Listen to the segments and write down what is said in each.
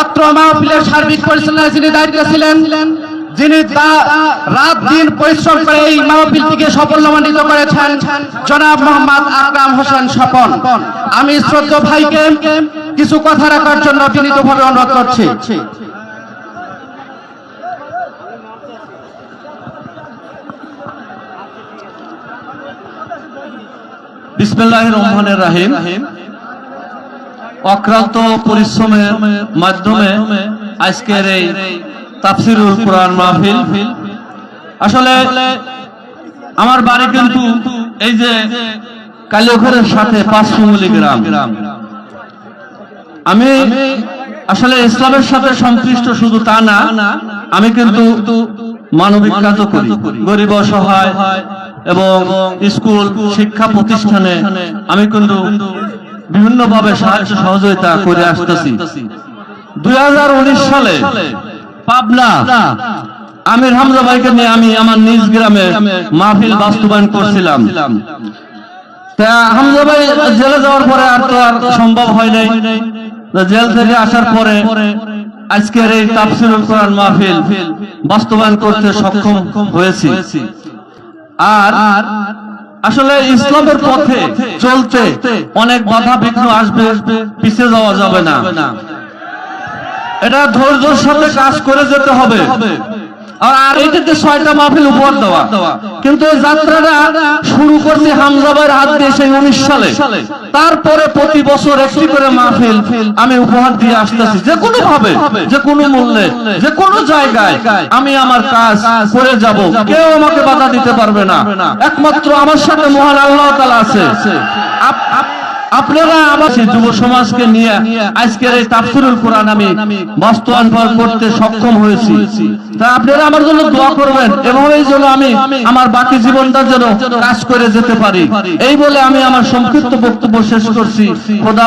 অত্র মাহফিলের সার্বিক পরিচালনায় যিনি দায়িত্ব ছিলেন, যিনি রাত দিন পরিশ্রম করে এই মাহফিলটিকে সাফল্যমণ্ডিত করেছেন, জনাব মোহাম্মদ আকরাম হোসেন স্বপন। আমি শ্রদ্ধ ভাইকে কিছু কথা রাখার জন্য বিনীতভাবে অনুরোধ করছি। বিসমিল্লাহ রহমানের রাহিম। অক্রান্ত পরিশ্রমের মাধ্যমে আজকের এই তাফসিরুল কোরআন মাহফিল। আসলে আমার বাড়ি কিন্তু এই যে কালিয়াঘরের সাথে পাঁচমুলি গ্রাম। আমি আসলে ইসলামের সাথে সংশ্লিষ্ট শুধু তা না, আমি কিন্তু মানবিক কাজও করি। গরিব, অসহায় এবং স্কুল, শিক্ষা প্রতিষ্ঠানে আমি কিন্তু বিভিন্ন ভাবে সাহায্য সহযোগিতা করে আসতেছি। দুই সালে পাবনা আমির হামজা ভাইকে নিয়ে আমি আমার নিজ গ্রামে মাহফিল বাস্তবায়ন করছিলাম। হামজা ভাই জেলে যাওয়ার পরে আর তো আর সম্ভব হয় নাই। জেল থেকে আসার পরে আজকের এই তাফসিরুল কোরআন মাহফিল বাস্তবায়ন করতে সক্ষম হয়েছি। আর আসলে ইসলামের পথে চলতে অনেক বাধা বিঘ্ন আসবে পিছিয়ে যাওয়া যাবে না। এটা ধৈর্যের সাথে কাজ করে যেতে হবে। তারপরে প্রতি বছর একটি করে মাহফিল আমি উপহার দিয়ে আসতেছি। যে কোনো ভাবে, যে কোনো মূল্যে, যে কোনো জায়গায় আমি আমার কাজ করে যাব। কেউ আমাকে বাধা দিতে পারবে না। একমাত্র আমার সাথে মহান আল্লাহ তালা আছে। আপনারা সেই যুব সমাজকে নিয়ে আজকের এই তাফসিরুল কোরআন আমি বাস্তবায়ন করতে সক্ষম হয়েছি। তা আপনারা আমার জন্য দোয়া করবেন, এভাবেই যেন আমি আমার বাকি জীবনটা যেন কাজ করে যেতে পারি। এই বলে আমি আমার সংক্ষিপ্ত বক্তব্য শেষ করছি। খোদা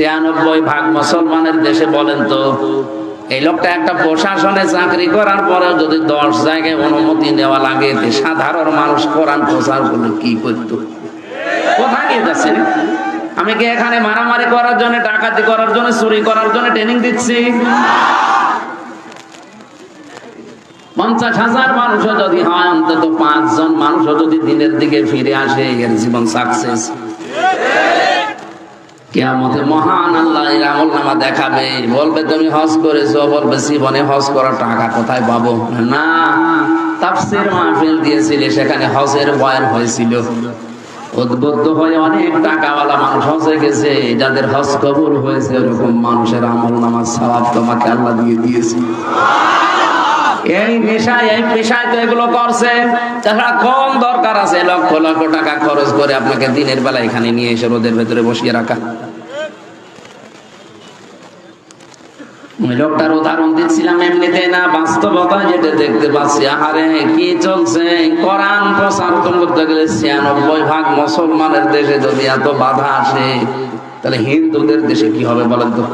ছিয়ানব্বই ভাগ মুসলমানের দেশে বলেন তো, এই লোকটা একটা প্রশাসনে চাকরি করার পরেও যদি দশ জায়গায় অনুমতি নেওয়া লাগে সাধারণ মানুষ কোরআন প্রচার করলে কি করতো? কোথায় নিয়ে যাচ্ছেন আমি কি এখানে মারামারি করার জন্য, ডাকাতি করার জন্য, চুরি করার জন্য ট্রেনিং দিচ্ছি? পঞ্চাশ হাজার মানুষও যদি হয়, অন্তত পাঁচজন মানুষও যদি দিনের দিকে ফিরে আসে, এর জীবন সাকসেস কেয়ামতে মহান আল্লাহ এর আমল নামা দেখাবে। বলবে, তুমি হজ করেছ। বলবে, জীবনে হজ করার টাকা কোথায় পাবো? না, তাফসির মাহফিল দিয়েছিলে, সেখানে হজের বয়ান হয়েছিল। উদ্বুদ্ধ হয়ে অনেক টাকাওয়ালা মানুষ হজে গেছে। যাদের হজ কবুল হয়েছে এরকম মানুষের আমল নামার সওয়াব তোমাকে আল্লাহ দিয়ে দিয়েছে। এই পেশায় এই পেশায় তো এগুলো কম দরকার আছে, লক্ষ লক্ষ টাকা খরচ করে আপনাকে দিনের বেলা এখানে নিয়ে এসে রোদের ভেতরে বসিয়ে রাখা। উদাহরণ দিচ্ছিলাম এমনিতে না, বাস্তবতা যেটা দেখতে পাচ্ছি। কি চলছে? কোরআন প্রচার করতে গেলে ছিয়ানব্বই ভাগ মুসলমানের দেশে যদি এত বাধা আসে, তাহলে হিন্দুদের দেশে কি হবে বলেন তো?